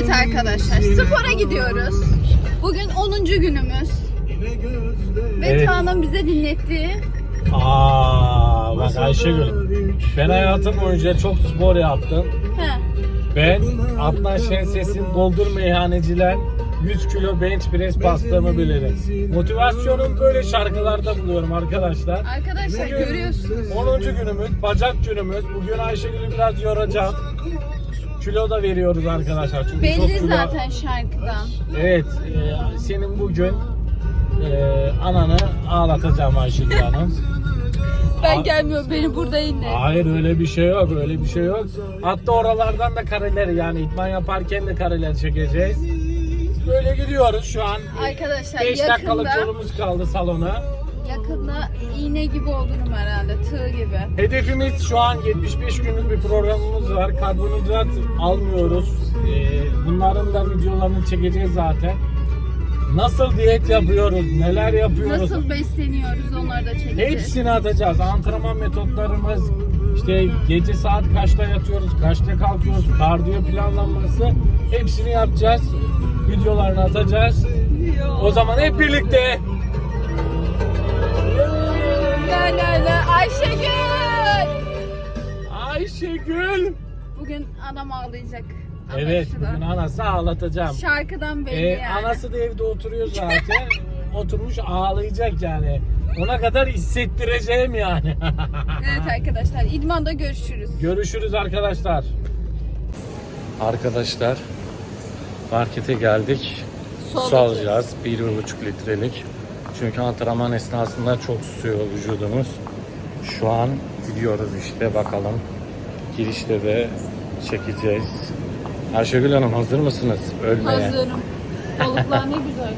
Evet arkadaşlar spora gidiyoruz. Bugün 10. günümüz. Ve Evet. Kaan'ın bize dinlettiği Aa, bak Ayşegül. Ben hayatım boyunca çok spor yaptım. he, Ben Adnan Şenses'in Doldur Meyhaneciler 100 kilo bench press bastığımı bilirim. Motivasyonum böyle şarkılarda buluyorum arkadaşlar. arkadaşlar Bugün görüyorsunuz. 10. günümüz, bacak günümüz. Bugün Ayşegül'ü biraz yoracağım. Kilo da veriyoruz arkadaşlar. Çünkü çok Belli kilo- zaten şarkıdan. Evet, e, senin bugün e, ananı ağlatacağım Ayşegül Hanım. Ben gelmiyorum beni burada inle. Hayır öyle bir şey yok, öyle bir şey yok. Hatta oralardan da kareleri yani idman yaparken de kareler çekeceğiz. Böyle gidiyoruz şu an. Arkadaşlar 5 dakikalık yolumuz kaldı salona. Yakında iğne gibi olurum herhalde tığ gibi. Hedefimiz şu an 75 günlük bir programımız var. Karbonhidrat almıyoruz. Ee, bunların da videolarını çekeceğiz zaten. Nasıl diyet yapıyoruz, neler yapıyoruz. Nasıl besleniyoruz onları da çekeceğiz. Hepsini atacağız. Antrenman metotlarımız, işte gece saat kaçta yatıyoruz, kaçta kalkıyoruz, kardiyo planlanması hepsini yapacağız. Videolarını atacağız. O zaman hep birlikte La Ayşegül! Ayşegül. Bugün adam ağlayacak. Evet, Anlaşılan. bugün anası ağlatacağım. Şarkıdan belli Ee, yani. Anası da evde oturuyor zaten. Oturmuş ağlayacak yani. Ona kadar hissettireceğim yani. Evet arkadaşlar idmanda görüşürüz. Görüşürüz arkadaşlar. Arkadaşlar markete geldik. Su alacağız. 1,5 litrelik. Çünkü antrenman esnasında çok susuyor vücudumuz. Şu an gidiyoruz işte bakalım. Girişte de çekeceğiz. Ayşegül Hanım hazır mısınız ölmeye? Hazırım. Balıklar ne güzel.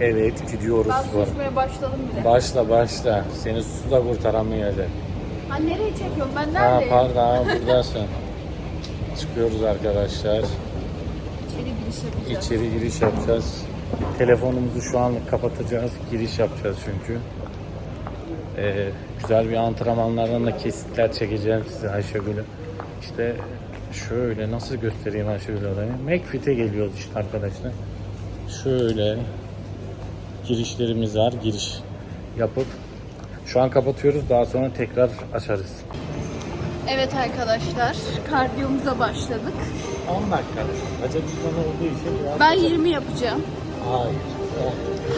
Evet gidiyoruz. Ben susmaya başladım bile. Başla başla. Seni su da kurtaramayacak. Ha nereye çekiyorum ben Ha neredeyim? pardon ha, buradasın. Çıkıyoruz arkadaşlar. İçeri giriş yapacağız. İçeri giriş yapacağız. Telefonumuzu şu anlık kapatacağız. Giriş yapacağız çünkü. Ee, güzel bir antrenmanlardan da kesitler çekeceğim size Ayşegül'ü. İşte şöyle nasıl göstereyim Ayşegül orayı. McFit'e geliyoruz işte arkadaşlar. Şöyle girişlerimiz var. Giriş yapıp şu an kapatıyoruz. Daha sonra tekrar açarız. Evet arkadaşlar kardiyomuza başladık. 10 dakika. İdmanı olduğu için biraz... Ben 20 yapacağım. Hayır.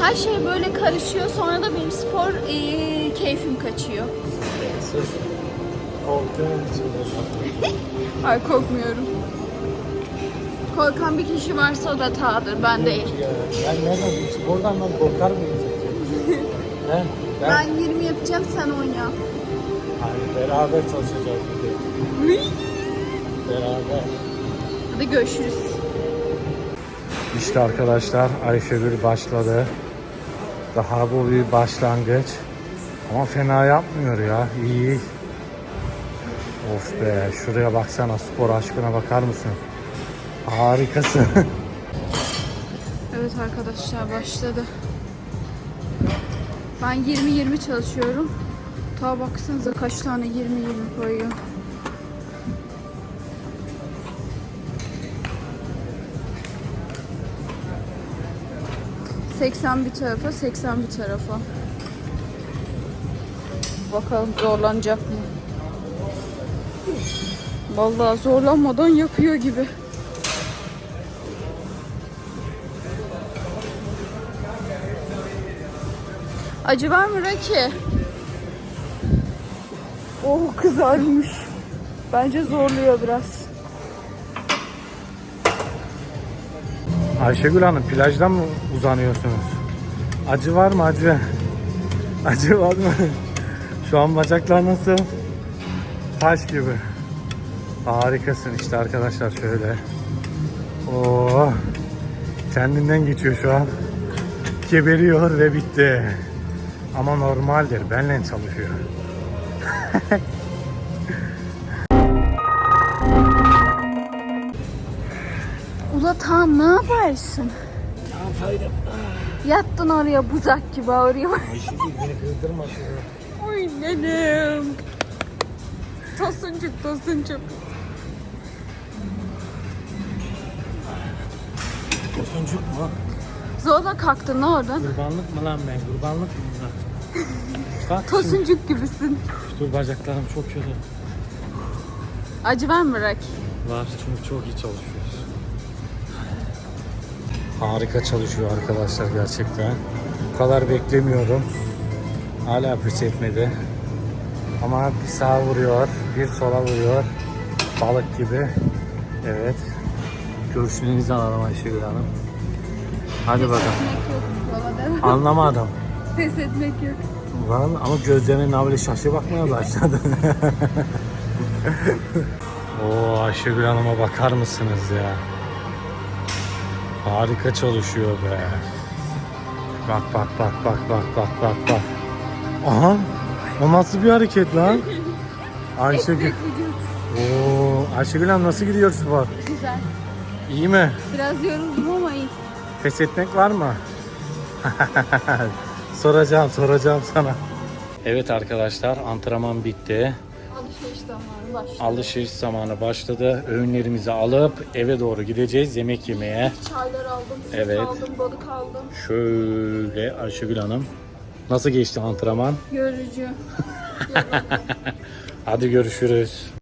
Her şey böyle karışıyor sonra da benim spor eee, keyfim kaçıyor. Siz korktuğun için de Ay korkmuyorum. Korkan bir kişi varsa o da Tağ'dır ben değil. Ben nereden spordan ben korkar mıyım? He? Ben, Ben 20 yapacağım sen 10 yap. Hani beraber çalışacağız bir de. Beraber. Hadi görüşürüz. İşte arkadaşlar Ayşegül başladı. Daha bu bir başlangıç. Ama fena yapmıyor ya. İyi. Of be şuraya baksana spor aşkına bakar mısın? Harikasın. Evet arkadaşlar başladı. Ben 20-20 çalışıyorum. Ta baksanıza kaç tane 20-20 koyuyor. ...80 bir tarafa, 80 bir tarafa. Bakalım zorlanacak mı? Vallahi zorlanmadan yapıyor gibi. Acı var mı Raki? Oh kızarmış. Bence zorluyor biraz. Ayşegül Hanım plajdan mı uzanıyorsunuz? Acı var mı acı? Acı var mı? Şu an bacaklar nasıl? Taş gibi. Harikasın işte arkadaşlar şöyle. Oo. Kendinden geçiyor şu an. Geberiyor ve bitti. Ama normaldir. Benle çalışıyor. Ula tam ne yaparsın? Yattın oraya buzak gibi ağrıyor. Ayşegül beni kızdırma Oy nenem. Tosuncuk tosuncuk. Tosuncuk mu? Zorla kalktın ne oradan? Kurbanlık mı lan ben? Kurbanlık mı bunlar? Tosuncuk gibisin. Dur bacaklarım çok kötü. Acı var mı Rak? Var çünkü çok iyi çalışıyoruz. Harika çalışıyor arkadaşlar gerçekten. Bu kadar beklemiyordum. Hala pes etmedi. Ama bir sağa vuruyor, bir sola vuruyor. Balık gibi. Evet. Görüşlerinizi alalım Ayşegül Hanım. Hadi bakalım. Anlamadım. Pes etmek yok. Vallahi ama gözlerine böyle şaşı bakmaya başladı. Oo Ayşegül Hanım'a bakar mısınız ya? Harika çalışıyor be. Bak bak bak bak bak bak bak bak. Aha! O nasıl bir hareket lan? Ayşegül. Oo, Ayşegül Hanım nasıl gidiyor spor? Güzel. İyi mi? Biraz yoruldum ama iyi. Pes etmek var mı? soracağım, soracağım sana. Evet arkadaşlar, antrenman bitti. Alışveriş zamanı başladı. Alışveriş zamanı başladı. Öğünlerimizi alıp eve doğru gideceğiz yemek yemeye. Çaylar aldım, süt Evet. aldım, balık aldım. Şöyle Ayşegül Hanım. Nasıl geçti antrenman? Yorucu. Hadi görüşürüz.